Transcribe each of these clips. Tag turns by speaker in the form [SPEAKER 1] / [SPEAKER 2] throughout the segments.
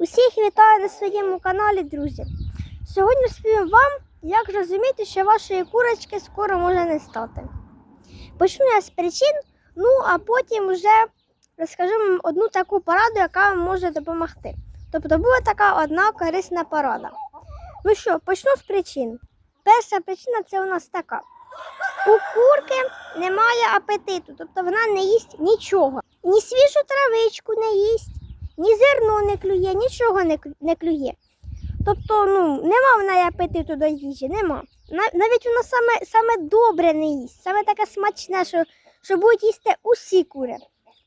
[SPEAKER 1] Усіх вітаю на своєму каналі, друзі. Сьогодні розповім вам, як зрозуміти, що вашої курочки скоро може не стати. Почну я з причин, ну а потім вже розкажу вам одну таку пораду, яка вам може допомогти. Тобто буде така одна корисна порада. Ну що, почну з причин. Перша причина це у нас така. У курки немає апетиту, тобто вона не їсть нічого. Ні свіжу травичку не їсть, ні зерно не клює, нічого не, не клює. Тобто, ну, нема в неї апетиту до їжі, нема. Навіть вона саме, саме добре не їсть, саме таке смачне, що, що будуть їсти усі кури.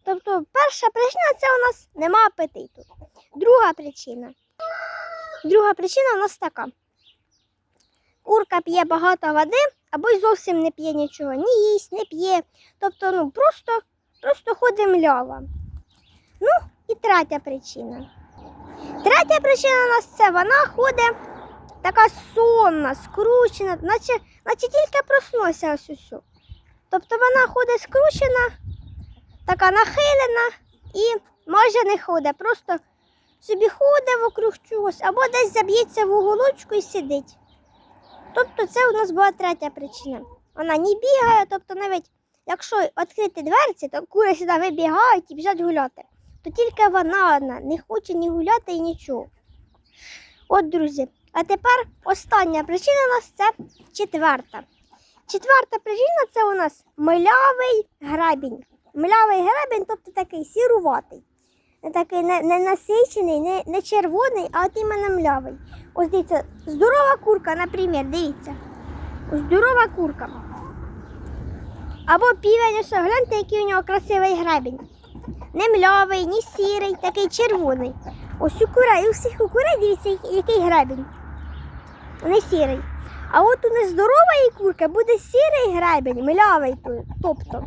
[SPEAKER 1] Тобто, перша причина це у нас нема апетиту. Друга причина. Друга причина у нас така. Курка п'є багато води або й зовсім не п'є нічого, ні їсть, не п'є. Тобто, ну, просто, просто ходить млява. Ну, і третя причина. Третя причина у нас це вона ходить така сонна, скручена, наче, наче тільки проснулася ось усю. Тобто вона ходить скручена, така нахилена і майже не ходить, просто собі ходить вокруг чогось або десь заб'ється в уголочку і сидить. Тобто це у нас була третя причина. Вона не бігає, тобто навіть якщо відкрити дверці, то кури сюди вибігають і біжать гуляти. То тільки вона одна не хоче ні гуляти і нічого. От, друзі, а тепер остання причина у нас це четверта. Четверта причина це у нас милявий грабінь. Милявий грабінь, тобто такий сіруватий. Такий не, не насичений, не, не червоний, а от іменно млявий. Ось дивіться, здорова курка, наприклад, дивіться. Здорова курка. Або півень, ось, гляньте, який у нього красивий гребінь. Не млявий, ні сірий, такий червоний. Ось у курей, у всіх у курей, дивіться, який- гребінь. Не сірий. А от у нездорової курки буде сірий гребінь, млявий тобто.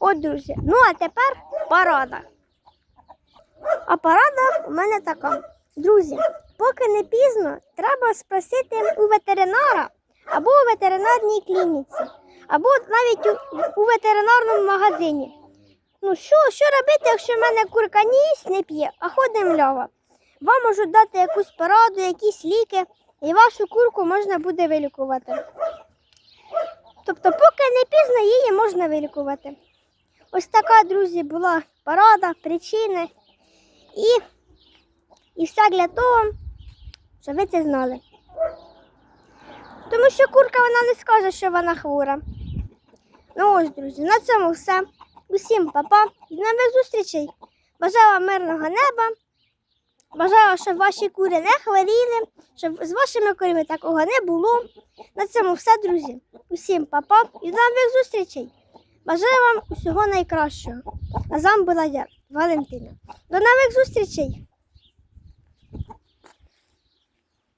[SPEAKER 1] От, друзі. Ну, а тепер порада. А порада у мене така. Друзі, поки не пізно, треба спросити у ветеринара або у ветеринарній клініці, або навіть у, у ветеринарному магазині. Ну що, що робити, якщо в мене курка ні не п'є, а ходить млява? Вам можуть дати якусь пораду, якісь ліки, і вашу курку можна буде вилікувати. Тобто, поки не пізно її можна вилікувати. Ось така, друзі, була порада, причини і, і все для того, щоб ви це знали. Тому що курка вона не скаже, що вона хвора. Ну ось, друзі, на цьому все. Усім па-па і нових зустрічей. Бажаю вам мирного неба. Бажаю, щоб ваші кури не хворіли, щоб з вашими курами такого не було. На цьому все, друзі. Усім па-па і нових зустрічей. Бажаю вам усього найкращого. А з вами була я, Валентина. До нових зустрічей!